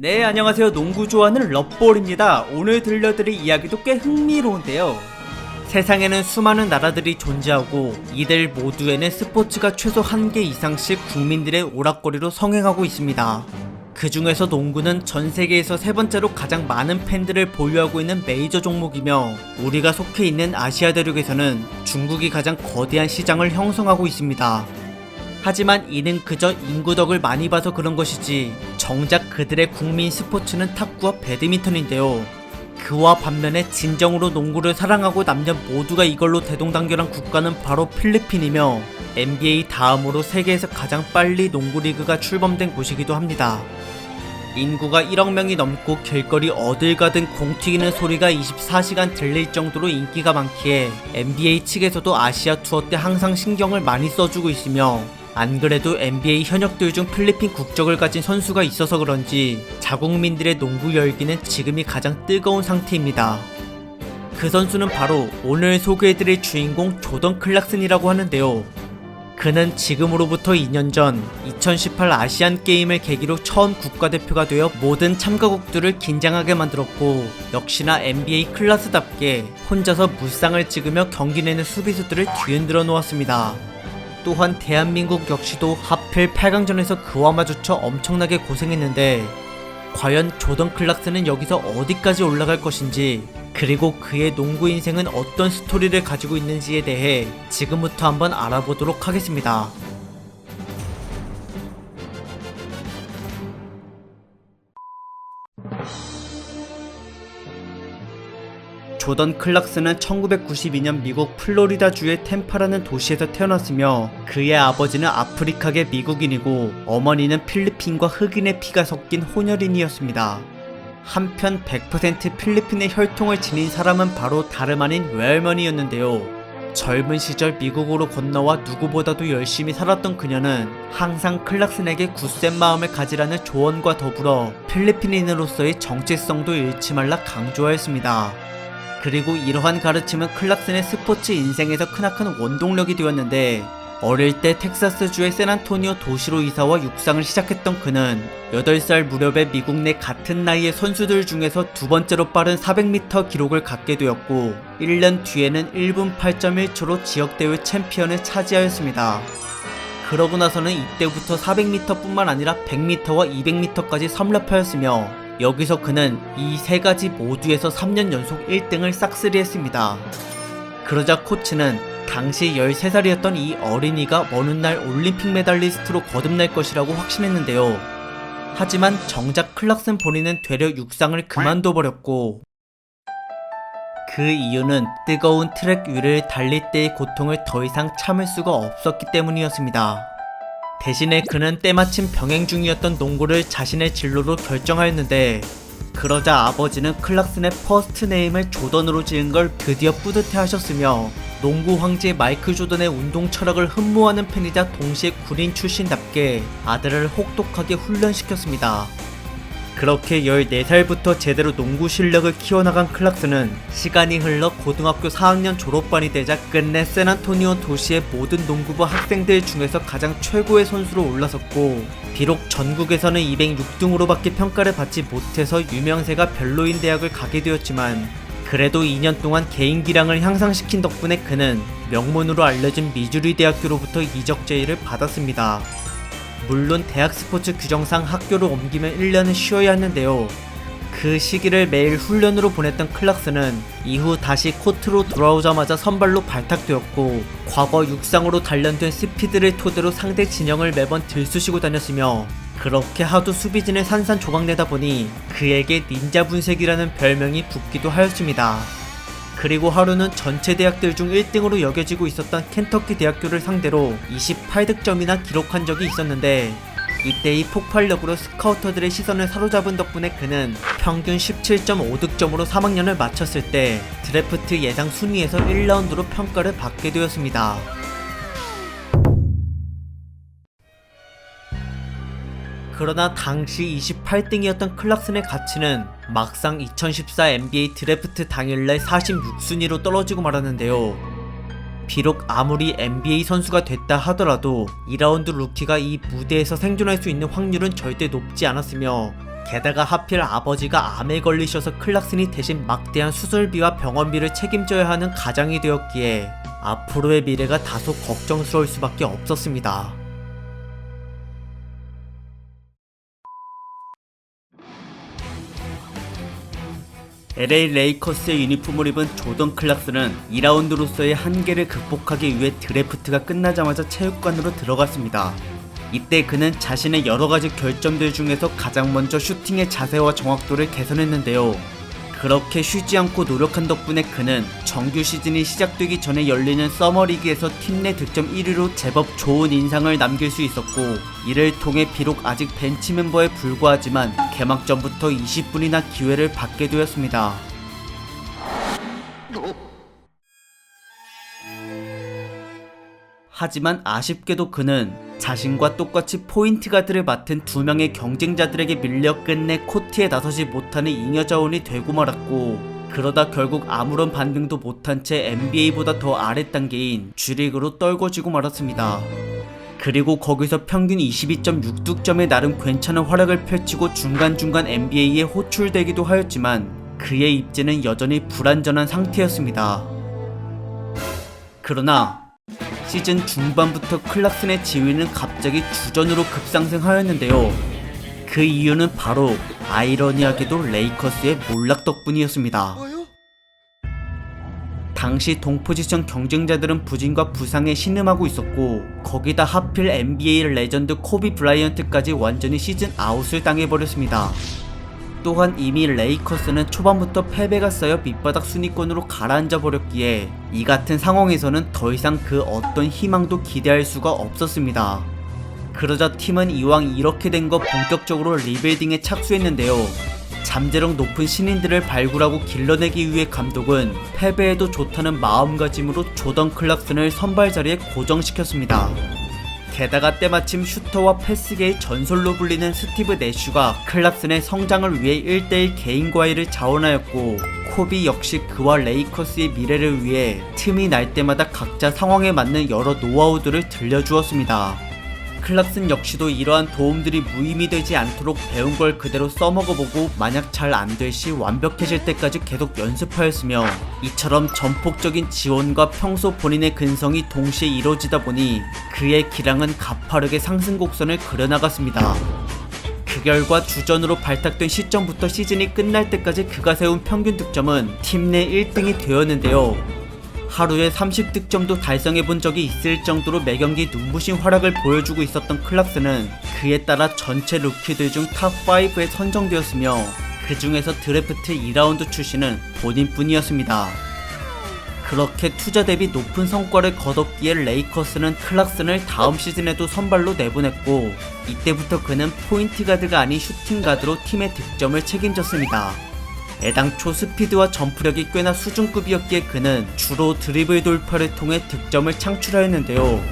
네, 안녕하세요. 농구 좋아하는 럽볼입니다. 오늘 들려드릴 이야기도 꽤 흥미로운데요. 세상에는 수많은 나라들이 존재하고 이들 모두에는 스포츠가 최소 한 개 이상씩 국민들의 오락거리로 성행하고 있습니다. 그 중에서 농구는 전 세계에서 세 번째로 가장 많은 팬들을 보유하고 있는 메이저 종목이며 우리가 속해 있는 아시아 대륙에서는 중국이 가장 거대한 시장을 형성하고 있습니다. 하지만 이는 그저 인구덕을 많이 봐서 그런 것이지 정작 그들의 국민 스포츠는 탁구와 배드민턴인데요. 그와 반면에 진정으로 농구를 사랑하고 남녀 모두가 이걸로 대동단결한 국가는 바로 필리핀이며 NBA 다음으로 세계에서 가장 빨리 농구 리그가 출범된 곳이기도 합니다. 인구가 1억 명이 넘고 길거리 어딜 가든 공 튀기는 소리가 24시간 들릴 정도로 인기가 많기에 NBA 측에서도 아시아 투어 때 항상 신경을 많이 써주고 있으며 안 그래도 NBA 현역들 중 필리핀 국적을 가진 선수가 있어서 그런지 자국민들의 농구 열기는 지금이 가장 뜨거운 상태입니다. 그 선수는 바로 오늘 소개해드릴 주인공 조던 클락슨이라고 하는데요. 그는 지금으로부터 2년 전 2018 아시안 게임을 계기로 처음 국가대표가 되어 모든 참가국들을 긴장하게 만들었고 역시나 NBA 클라스답게 혼자서 무쌍을 찍으며 경기 내는 수비수들을 뒤흔들어 놓았습니다. 또한 대한민국 역시도 하필 8강전에서 그와 마주쳐 엄청나게 고생했는데 과연 조던 클락스는 여기서 어디까지 올라갈 것인지 그리고 그의 농구 인생은 어떤 스토리를 가지고 있는지에 대해 지금부터 한번 알아보도록 하겠습니다. 조던 클락스는 1992년 미국 플로리다주의 템파라는 도시에서 태어났으며 그의 아버지는 아프리카계 미국인이고 어머니는 필리핀과 흑인의 피가 섞인 혼혈인이었습니다. 한편 100% 필리핀의 혈통을 지닌 사람은 바로 다름 아닌 외할머니였는데요. 젊은 시절 미국으로 건너와 누구보다도 열심히 살았던 그녀는 항상 클락슨에게 굳센 마음을 가지라는 조언과 더불어 필리핀인으로서의 정체성도 잃지 말라 강조하였습니다. 그리고 이러한 가르침은 클락슨의 스포츠 인생에서 크나큰 원동력이 되었는데 어릴 때 텍사스주의 샌안토니오 도시로 이사와 육상을 시작했던 그는 8살 무렵에 미국 내 같은 나이의 선수들 중에서 두 번째로 빠른 400m 기록을 갖게 되었고 1년 뒤에는 1분 8.1초로 지역대회 챔피언을 차지하였습니다. 그러고 나서는 이때부터 400m 뿐만 아니라 100m와 200m까지 섬랍하였으며 여기서 그는 이 세 가지 모두에서 3년 연속 1등을 싹쓸이했습니다. 그러자 코치는 당시 13살이었던 이 어린이가 먼 훗날 올림픽 메달리스트로 거듭날 것이라고 확신했는데요. 하지만 정작 클락슨 본인은 되려 육상을 그만둬버렸고 그 이유는 뜨거운 트랙 위를 달릴 때의 고통을 더 이상 참을 수가 없었기 때문이었습니다. 대신에 그는 때마침 병행 중이었던 농구를 자신의 진로로 결정하였는데 그러자 아버지는 클락슨의 퍼스트 네임을 조던으로 지은 걸 드디어 뿌듯해 하셨으며 농구 황제 마이클 조던의 운동 철학을 흠모하는 팬이자 동시에 군인 출신답게 아들을 혹독하게 훈련시켰습니다. 그렇게 14살부터 제대로 농구 실력을 키워나간 클락스는 시간이 흘러 고등학교 4학년 졸업반이 되자 끝내 샌안토니오 도시의 모든 농구부 학생들 중에서 가장 최고의 선수로 올라섰고 비록 전국에서는 206등으로밖에 평가를 받지 못해서 유명세가 별로인 대학을 가게 되었지만 그래도 2년 동안 개인 기량을 향상시킨 덕분에 그는 명문으로 알려진 미주리 대학교로부터 이적 제의를 받았습니다. 물론 대학 스포츠 규정상 학교를 옮기면 1년은 쉬어야 했는데요. 그 시기를 매일 훈련으로 보냈던 클락스는 이후 다시 코트로 돌아오자마자 선발로 발탁되었고 과거 육상으로 단련된 스피드를 토대로 상대 진영을 매번 들쑤시고 다녔으며 그렇게 하도 수비진을 산산조각내다 보니 그에게 닌자 분쇄기라는 별명이 붙기도 하였습니다. 그리고 하루는 전체 대학들 중 1등으로 여겨지고 있었던 켄터키 대학교를 상대로 28득점이나 기록한 적이 있었는데 이때의 폭발력으로 스카우터들의 시선을 사로잡은 덕분에 그는 평균 17.5득점으로 3학년을 마쳤을 때 드래프트 예상 순위에서 1라운드로 평가를 받게 되었습니다. 그러나 당시 28등이었던 클락슨의 가치는 막상 2014 NBA 드래프트 당일날 46순위로 떨어지고 말았는데요. 비록 아무리 NBA 선수가 됐다 하더라도 2라운드 루키가 이 무대에서 생존할 수 있는 확률은 절대 높지 않았으며 게다가 하필 아버지가 암에 걸리셔서 클락슨이 대신 막대한 수술비와 병원비를 책임져야 하는 가장이 되었기에 앞으로의 미래가 다소 걱정스러울 수밖에 없었습니다. LA 레이커스의 유니폼을 입은 조던 클락스는 2라운드로서의 한계를 극복하기 위해 드래프트가 끝나자마자 체육관으로 들어갔습니다. 이때 그는 자신의 여러 가지 결점들 중에서 가장 먼저 슈팅의 자세와 정확도를 개선했는데요. 그렇게 쉬지 않고 노력한 덕분에 그는 정규 시즌이 시작되기 전에 열리는 서머리그에서 팀 내 득점 1위로 제법 좋은 인상을 남길 수 있었고 이를 통해 비록 아직 벤치 멤버에 불과하지만 개막전부터 20분이나 기회를 받게 되었습니다. 하지만 아쉽게도 그는 자신과 똑같이 포인트 가드를 맡은 두 명의 경쟁자들에게 밀려 끝내 코트에 나서지 못하는 잉여 자원이 되고 말았고 그러다 결국 아무런 반등도 못한 채 NBA보다 더 아래 단계인 G리그로 떨궈지고 말았습니다. 그리고 거기서 평균 22.6득점에 나름 괜찮은 활약을 펼치고 중간중간 NBA에 호출되기도 하였지만 그의 입지는 여전히 불안전한 상태였습니다. 그러나 시즌 중반부터 클락슨의 지위는 갑자기 주전으로 급상승하였는데요. 그 이유는 바로 아이러니하게도 레이커스의 몰락 덕분이었습니다. 당시 동포지션 경쟁자들은 부진과 부상에 신음하고 있었고 거기다 하필 NBA 레전드 코비 브라이언트까지 완전히 시즌 아웃을 당해버렸습니다. 또한 이미 레이커스는 초반부터 패배가 쌓여 밑바닥 순위권으로 가라앉아 버렸기에 이 같은 상황에서는 더 이상 그 어떤 희망도 기대할 수가 없었습니다. 그러자 팀은 이왕 이렇게 된 거 본격적으로 리빌딩에 착수했는데요. 잠재력 높은 신인들을 발굴하고 길러내기 위해 감독은 패배해도 좋다는 마음가짐으로 조던 클락슨을 선발 자리에 고정시켰습니다. 게다가 때마침 슈터와 패스계의 전설로 불리는 스티브 내슈가 클락슨의 성장을 위해 1대1 개인 과외를 자원하였고 코비 역시 그와 레이커스의 미래를 위해 틈이 날 때마다 각자 상황에 맞는 여러 노하우들을 들려주었습니다. 클락슨 역시도 이러한 도움들이 무의미 되지 않도록 배운 걸 그대로 써먹어보고 만약 잘 안 될 시 완벽해질 때까지 계속 연습하였으며 이처럼 전폭적인 지원과 평소 본인의 근성이 동시에 이루어지다 보니 그의 기량은 가파르게 상승 곡선을 그려나갔습니다. 그 결과 주전으로 발탁된 시점부터 시즌이 끝날 때까지 그가 세운 평균 득점은 팀 내 1등이 되었는데요. 하루에 30득점도 달성해 본 적이 있을 정도로 매경기 눈부신 활약을 보여주고 있었던 클락스는 그에 따라 전체 루키들 중 탑5에 선정되었으며 그 중에서 드래프트 2라운드 출신은 본인뿐이었습니다. 그렇게 투자 대비 높은 성과를 거뒀기에 레이커스는 클락슨을 다음 시즌에도 선발로 내보냈고 이때부터 그는 포인트 가드가 아닌 슈팅 가드로 팀의 득점을 책임졌습니다. 애당초 스피드와 점프력이 꽤나 수준급이었기에 그는 주로 드리블 돌파를 통해 득점을 창출하였는데요.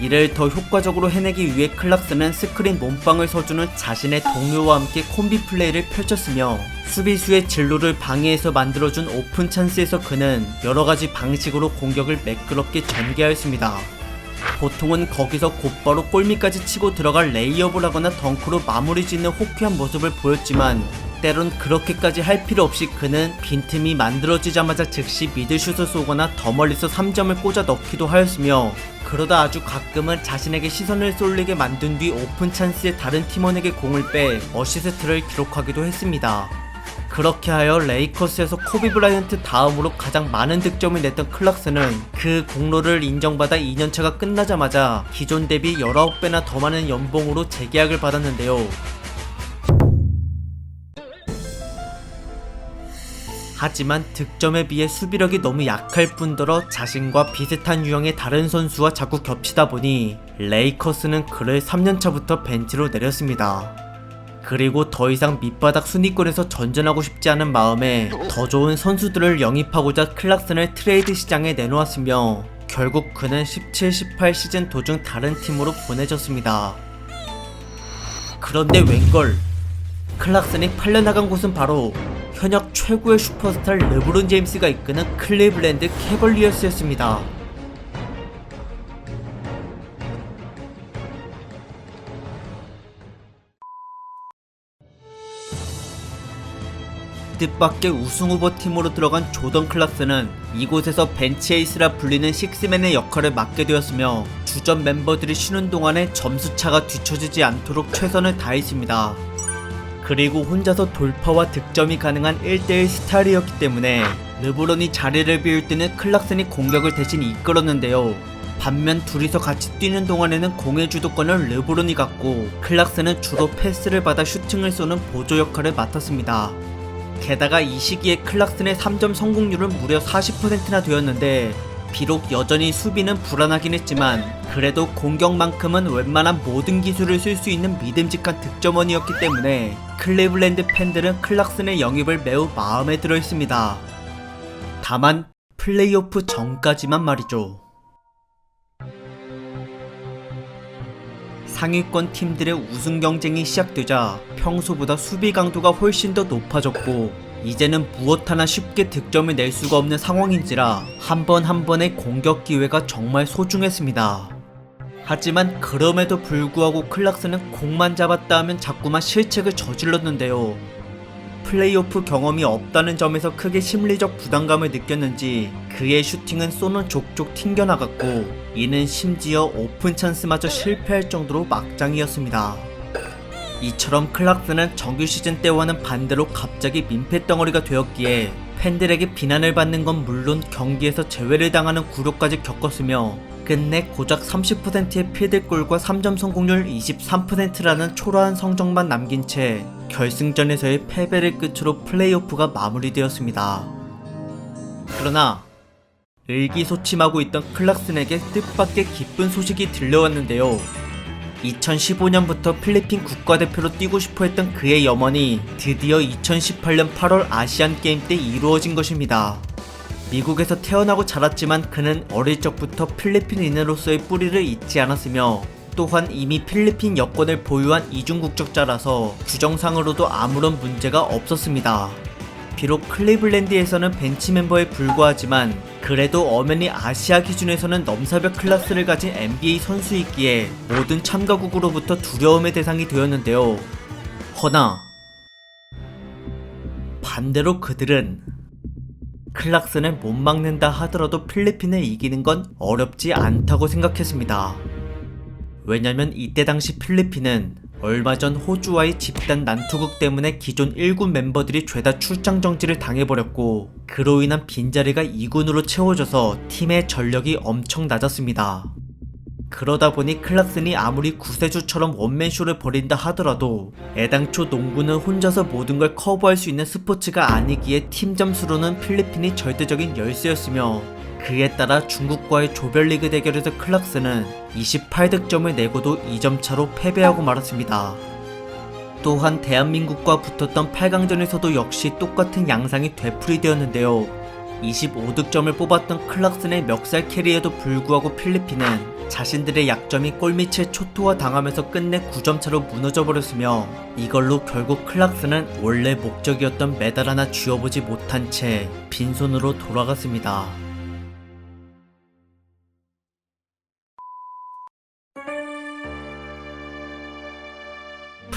이를 더 효과적으로 해내기 위해 클락스는 스크린 몸빵을 서주는 자신의 동료와 함께 콤비 플레이를 펼쳤으며 수비수의 진로를 방해해서 만들어준 오픈 찬스에서 그는 여러가지 방식으로 공격을 매끄럽게 전개하였습니다. 보통은 거기서 곧바로 골밑까지 치고 들어갈 레이업을 하거나 덩크로 마무리 짓는 호쾌한 모습을 보였지만 때론 그렇게까지 할 필요 없이 그는 빈틈이 만들어지자마자 즉시 미들슛을 쏘거나 더 멀리서 3점을 꽂아 넣기도 하였으며 그러다 아주 가끔은 자신에게 시선을 쏠리게 만든 뒤 오픈 찬스에 다른 팀원에게 공을 빼 어시스트를 기록하기도 했습니다. 그렇게 하여 레이커스에서 코비 브라이언트 다음으로 가장 많은 득점을 냈던 클락스는 그 공로를 인정받아 2년차가 끝나자마자 기존 대비 19배나 더 많은 연봉으로 재계약을 받았는데요. 하지만 득점에 비해 수비력이 너무 약할 뿐더러 자신과 비슷한 유형의 다른 선수와 자꾸 겹치다 보니 레이커스는 그를 3년차부터 벤치로 내렸습니다. 그리고 더 이상 밑바닥 순위권에서 전전하고 싶지 않은 마음에 더 좋은 선수들을 영입하고자 클락슨을 트레이드 시장에 내놓았으며 결국 그는 17-18 시즌 도중 다른 팀으로 보내졌습니다. 그런데 웬걸 클락슨이 팔려나간 곳은 바로 현역 최고의 슈퍼스타 르브론 제임스가 이끄는 클리블랜드 캐벌리어스였습니다. 뜻밖의 우승 후보 팀으로 들어간 조던 클락스는 이곳에서 벤치 에이스라 불리는 식스맨의 역할을 맡게 되었으며 주전 멤버들이 쉬는 동안에 점수차가 뒤처지지 않도록 최선을 다했습니다. 그리고 혼자서 돌파와 득점이 가능한 1대1 스타일이었기 때문에 르브론이 자리를 비울 때는 클락슨이 공격을 대신 이끌었는데요. 반면 둘이서 같이 뛰는 동안에는 공의 주도권을 르브론이 갖고 클락슨은 주로 패스를 받아 슈팅을 쏘는 보조 역할을 맡았습니다. 게다가 이 시기에 클락슨의 3점 성공률은 무려 40%나 되었는데 비록 여전히 수비는 불안하긴 했지만 그래도 공격만큼은 웬만한 모든 기술을 쓸 수 있는 믿음직한 득점원이었기 때문에 클리블랜드 팬들은 클락슨의 영입을 매우 마음에 들어 있습니다. 다만 플레이오프 전까지만 말이죠. 상위권 팀들의 우승 경쟁이 시작되자 평소보다 수비 강도가 훨씬 더 높아졌고 이제는 무엇 하나 쉽게 득점을 낼 수가 없는 상황인지라 한 번 한 번의 공격 기회가 정말 소중했습니다. 하지만 그럼에도 불구하고 클락스는 공만 잡았다 하면 자꾸만 실책을 저질렀는데요. 플레이오프 경험이 없다는 점에서 크게 심리적 부담감을 느꼈는지 그의 슈팅은 쏘는 족족 튕겨나갔고 이는 심지어 오픈 찬스마저 실패할 정도로 막장이었습니다. 이처럼 클락스는 정규 시즌 때와는 반대로 갑자기 민폐 덩어리가 되었기에 팬들에게 비난을 받는 건 물론 경기에서 제외를 당하는 굴욕까지 겪었으며 끝내 고작 30%의 필드골과 3점 성공률 23%라는 초라한 성적만 남긴 채 결승전에서의 패배를 끝으로 플레이오프가 마무리되었습니다. 그러나 의기소침하고 있던 클락슨에게 뜻밖의 기쁜 소식이 들려왔는데요. 2015년부터 필리핀 국가대표로 뛰고 싶어 했던 그의 염원이 드디어 2018년 8월 아시안 게임 때 이루어진 것입니다. 미국에서 태어나고 자랐지만 그는 어릴 적부터 필리핀인으로서의 뿌리를 잊지 않았으며 또한 이미 필리핀 여권을 보유한 이중 국적자라서 규정상으로도 아무런 문제가 없었습니다. 비록 클리블랜드에서는 벤치 멤버에 불과하지만 그래도 엄연히 아시아 기준에서는 넘사벽 클래스를 가진 NBA 선수이기에 모든 참가국으로부터 두려움의 대상이 되었는데요. 허나 반대로 그들은 클락슨을 못 막는다 하더라도 필리핀을 이기는 건 어렵지 않다고 생각했습니다. 왜냐면 이때 당시 필리핀은 얼마 전 호주와의 집단 난투극 때문에 기존 1군 멤버들이 죄다 출장 정지를 당해버렸고 그로 인한 빈자리가 2군으로 채워져서 팀의 전력이 엄청 낮았습니다. 그러다 보니 클락슨이 아무리 구세주처럼 원맨쇼를 벌인다 하더라도 애당초 농구는 혼자서 모든 걸 커버할 수 있는 스포츠가 아니기에 팀 점수로는 필리핀이 절대적인 열세였으며 그에 따라 중국과의 조별리그 대결에서 클락스는 28득점을 내고도 2점 차로 패배하고 말았습니다. 또한 대한민국과 붙었던 8강전에서도 역시 똑같은 양상이 되풀이되었는데요. 25득점을 뽑았던 클락슨의 멱살 캐리에도 불구하고 필리핀은 자신들의 약점이 골밑을 초토화 당하면서 끝내 9점 차로 무너져 버렸으며 이걸로 결국 클락슨은 원래 목적이었던 메달 하나 쥐어보지 못한 채 빈손으로 돌아갔습니다.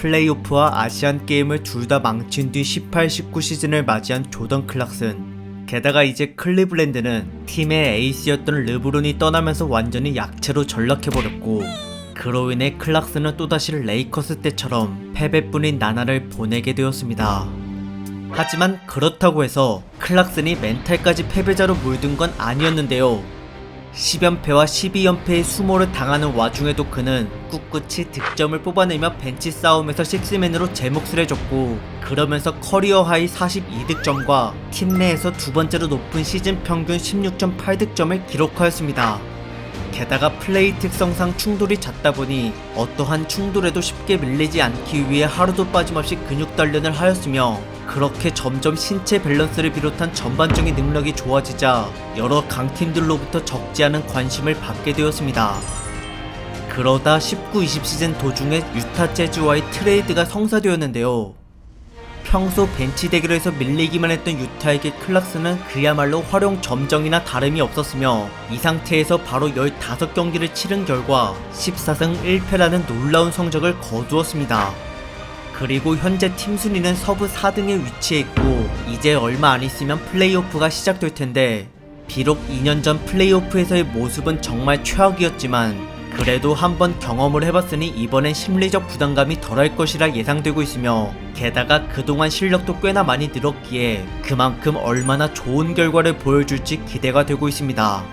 플레이오프와 아시안 게임을 둘 다 망친 뒤 18, 19 시즌을 맞이한 조던 클락슨. 게다가 이제 클리블랜드는 팀의 에이스였던 르브론이 떠나면서 완전히 약체로 전락해버렸고 그로 인해 클락스는 또다시 레이커스 때처럼 패배뿐인 나날을 보내게 되었습니다. 하지만 그렇다고 해서 클락슨이 멘탈까지 패배자로 물든 건 아니었는데요. 10연패와 12연패의 수모를 당하는 와중에도 그는 꿋꿋이 득점을 뽑아내며 벤치 싸움에서 식스맨으로 제 몫을 해줬고 그러면서 커리어 하이 42득점과 팀 내에서 두 번째로 높은 시즌 평균 16.8득점을 기록하였습니다. 게다가 플레이 특성상 충돌이 잦다 보니 어떠한 충돌에도 쉽게 밀리지 않기 위해 하루도 빠짐없이 근육 단련을 하였으며 그렇게 점점 신체 밸런스를 비롯한 전반적인 능력이 좋아지자 여러 강팀들로부터 적지 않은 관심을 받게 되었습니다. 그러다 19-20 시즌 도중에 유타 재즈와의 트레이드가 성사되었는데요. 평소 벤치 대결에서 밀리기만 했던 유타에게 클락스는 그야말로 활용 점정이나 다름이 없었으며 이 상태에서 바로 15경기를 치른 결과 14승 1패라는 놀라운 성적을 거두었습니다. 그리고 현재 팀 순위는 서부 4등에 위치해 있고 이제 얼마 안 있으면 플레이오프가 시작될 텐데 비록 2년 전 플레이오프에서의 모습은 정말 최악이었지만 그래도 한번 경험을 해봤으니 이번엔 심리적 부담감이 덜할 것이라 예상되고 있으며 게다가 그동안 실력도 꽤나 많이 늘었기에 그만큼 얼마나 좋은 결과를 보여줄지 기대가 되고 있습니다.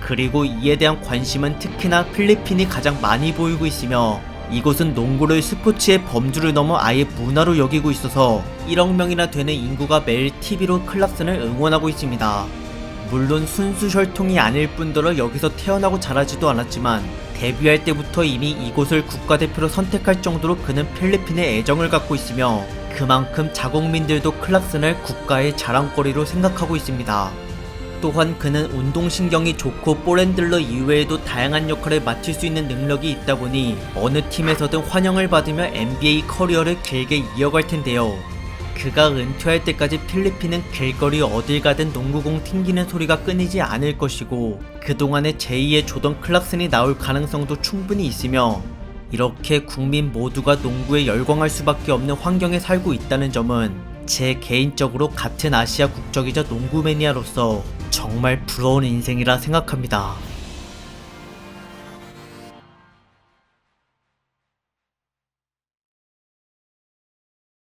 그리고 이에 대한 관심은 특히나 필리핀이 가장 많이 보이고 있으며 이곳은 농구를 스포츠의 범주를 넘어 아예 문화로 여기고 있어서 1억 명이나 되는 인구가 매일 TV로 클락슨을 응원하고 있습니다. 물론 순수 혈통이 아닐 뿐더러 여기서 태어나고 자라지도 않았지만 데뷔할 때부터 이미 이곳을 국가대표로 선택할 정도로 그는 필리핀에 애정을 갖고 있으며 그만큼 자국민들도 클락슨을 국가의 자랑거리로 생각하고 있습니다. 또한 그는 운동신경이 좋고 볼핸들러 이외에도 다양한 역할을 맡을 수 있는 능력이 있다 보니 어느 팀에서든 환영을 받으며 NBA 커리어를 길게 이어갈 텐데요. 그가 은퇴할 때까지 필리핀은 길거리 어딜 가든 농구공 튕기는 소리가 끊이지 않을 것이고 그동안의 제2의 조던 클락슨이 나올 가능성도 충분히 있으며 이렇게 국민 모두가 농구에 열광할 수밖에 없는 환경에 살고 있다는 점은 제 개인적으로 같은 아시아 국적이자 농구 매니아로서 정말 부러운 인생이라 생각합니다.